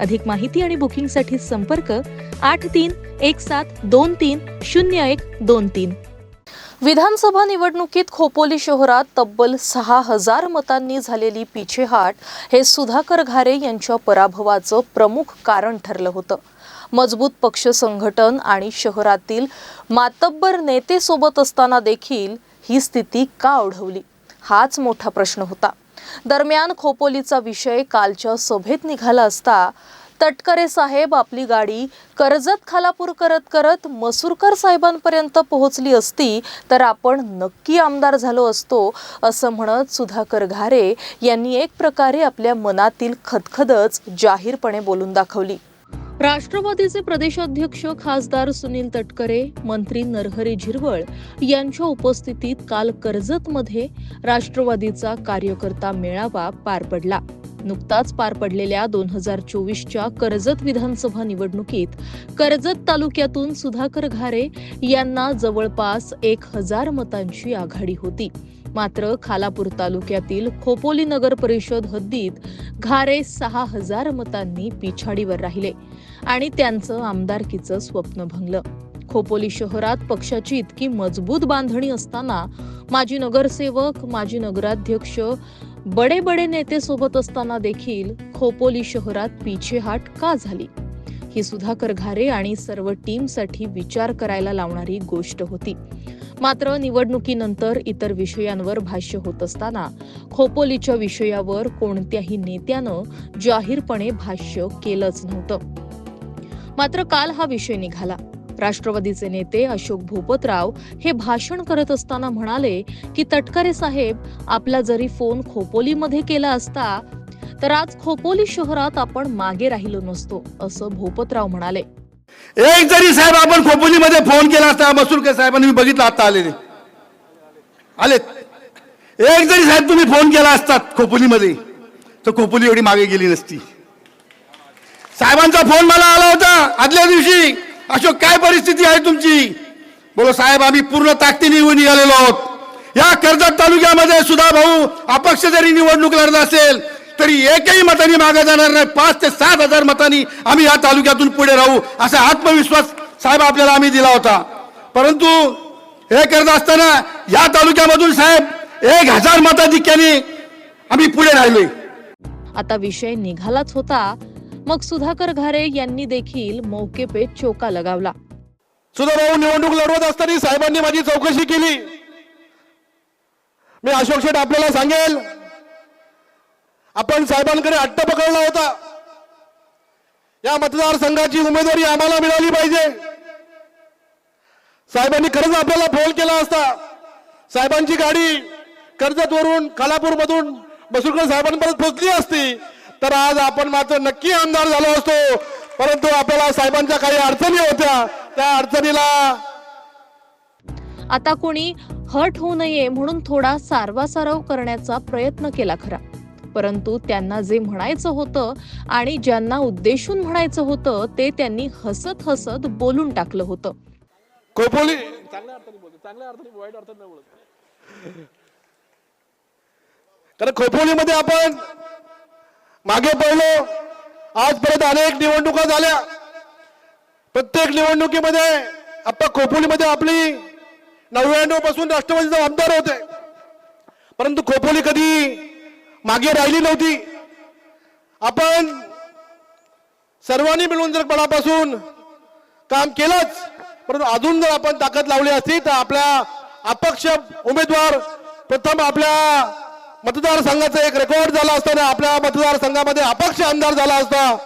अधिक माहिती आणि बुकिंगसाठी संपर्क आठ तीन एक सात दोन तीन शून्य एक दोन तीन. विधानसभा निवडणुकीत खोपोली शहरात तब्बल सहा हजार मतांनी झालेली पिछेहाट हे सुधाकर घारे यांच्या पराभवाचं प्रमुख कारण ठरलं होतं. मजबूत पक्ष संघटन आणि शहरातील मातब्बर नेते सोबत असताना देखील ही स्थिती का ओढवली? हाच मोठा प्रश्न होता. दरम्यान खोपोलीचा विषय कालच्या सभेत निघाला असता तटकरे साहेब आपली गाडी कर्जत खालापूर करत करत मसूरकर साहेबांपर्यंत पोहोचली असती तर आपण नक्की आमदार झालो असतो असं म्हणत सुधाकर घारे यांनी एक प्रकारे आपल्या मनातील खदखदच जाहीरपणे बोलून दाखवली. राष्ट्रवादीचे प्रदेशाध्यक्ष खासदार सुनील तटकरे मंत्री नरहरी झिरवळ यांच्या उपस्थितीत काल कर्जतमध्ये राष्ट्रवादीचा कार्यकर्ता मेळावा पार पडला. नुकताच पार पडलेल्या दोन हजार चोवीसच्या कर्जत विधानसभा निवडणुकीत कर्जत तालुक्यातून सुधाकर घारे यांना जवळपास एक हजार मतांची आघाडी होती. मात्र खालापूर तालुक्यातील खोपोली नगर परिषद हद्दीत घारे सहा हजार मतांनी पिछाडीवर राहिले आणि त्यांचं आमदारकीचं स्वप्न भंगलं. खोपोली शहरात पक्षाची इतकी मजबूत बांधणी असताना माजी नगरसेवक माजी नगराध्यक्ष बडे बडे नेते सोबत असताना देखील खोपोली शहरात पिछेहाट का झाली? ही सुधाकर घारे आणि सर्व टीमसाठी विचार करायला लावणारी गोष्ट होती. मात्र निवडणुकीनंतर इतर विषयांवर भाष्य होत असताना खोपोलीच्या विषयावर कोणत्याही नेत्यानं जाहीरपणे भाष्य केलंच नव्हतं. मात्र काल हा विषय निघाला. राष्ट्रवादीचे नेते अशोक भूपतराव हे भाषण करत असताना म्हणाले की तटकरे साहेब आपला जरी फोन खोपोलीमध्ये केला असता तर आज खोपोली शहरात आपण मागे राहिलो नसतो असं भूपतराव म्हणाले. एक जरी साहेब आपण खोपोलीमध्ये फोन केला असता मसूरकर साहेबांनी मी बघितलं आता आलेले. आलेत. एक जरी साहेब तुम्ही फोन केला असतात खोपोलीमध्ये तर खोपोली एवढी मागे गेली नसती. साहेबांचा फोन मला आला होता आदल्या दिवशी. अशोक काय परिस्थिती आहे तुमची? बोलो साहेब आम्ही पूर्ण ताकदीने येऊन निघालेलो आहोत. या कर्जत तालुक्यामध्ये सुद्धा भाऊ अपक्ष जरी निवडणूक लढत असेल तरी एकही मतांनी मागे जाणार नाही. पाच ते सात हजार मतांनी आम्ही या तालुक्यातून पुढे राहू असा आत्मविश्वास साहेब आपल्याला आम्ही दिला होता. परंतु हे करत असताना या तालुक्यामधून साहेब एक हजार मताधिक्याने आम्ही पुढे राहिलोय. आता विषय निघालाच होता. मग सुधाकर घारे यांनी देखील मौके पे चोका लगावला. सुद्धा भाऊ निवडणूक लढवत असताना साहेबांनी माझी चौकशी केली. मी अशोक शेठ आपल्याला सांगेल आपण साहेबांकडे अट्ट पकडला होता. या मतदारसंघाची उमेदवारी आम्हाला मिळाली पाहिजे. साहेबांनी खरंच आपल्याला फोन केला असता. साहेबांची गाडी कर्जतवरून खालापूरमधून खालापूर बसुरकर साहेबांपर्यंत पोहोचली असती. तर आज आपण मात्र नक्की आमदार झालो असतो. परंतु आपल्याला साहेबांच्या काही अडचणी होत्या. त्या अडचणीला आता कोणी हट होऊ नये म्हणून थोडा सारवासारव करण्याचा प्रयत्न केला खरा. परंतु त्यांना जे म्हणायचं होतं आणि ज्यांना उद्देशून म्हणायचं होतं ते त्यांनी हसत हसत बोलून टाकलं होतं. खोपोली चांगल्या अर्थाने बोलतो चांगल्या अर्थाने वाईट अर्थाने नाही बोलत. कारण खोपोलीमध्ये आपण मागे पडलो आजपर्यंत अनेक निवडणुका झाल्या. प्रत्येक निवडणुकीमध्ये आता खोपोलीमध्ये आपली नव्याण्णवपासून राष्ट्रवादीचे आमदार होते. परंतु खोपोली कधी मागे राहिली नव्हती. आपण सर्वांनी मिळून जर पणापासून काम केलंच परंतु अजून जर आपण ताकद लावली असती तर आपल्या अपक्ष उमेदवार प्रथम आपल्या मतदारसंघाचा एक रेकॉर्ड झाला असताना आपल्या मतदारसंघामध्ये अपक्ष आमदार झाला असता.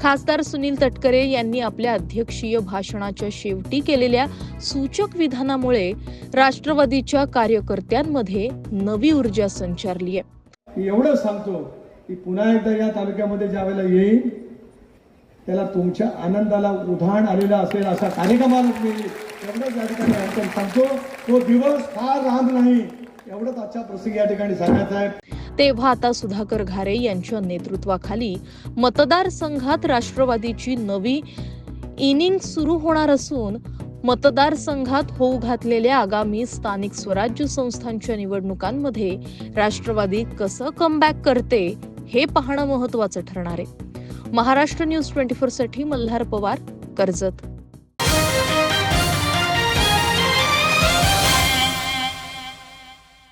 खासदार सुनील तटकरे यांनी आपल्या अध्यक्षीय भाषणाच्या शेवटी केलेल्या सूचक विधानामुळे राष्ट्रवादीच्या कार्यकर्त्यांमध्ये नवी ऊर्जा संचारली आहे. मी एवढं सांगतो की पुन्हा एकदा या तालुक्यामध्ये ज्या वेळेला येईल त्याला तुमच्या आनंदाला उधाण आलेलं असेल असा कार्यक्रमाला मी एवढंच या ठिकाणी आपण सांगतो. तो दिवस फार लांब नाही एवढंच आजच्या प्रसंगी या ठिकाणी सांगायचं आहे. तेव्हा आता सुधाकर घारे यांच्या नेतृत्वाखाली मतदारसंघात राष्ट्रवादीची नवी इनिंग सुरू होणार असून मतदारसंघात होऊ घातलेल्या आगामी स्थानिक स्वराज्य संस्थांच्या निवडणुकांमध्ये राष्ट्रवादी कसं कमबॅक करते हे पाहणं महत्वाचं ठरणार आहे. महाराष्ट्र न्यूज ट्वेंटी फोरसाठी मल्हार पवार कर्जत.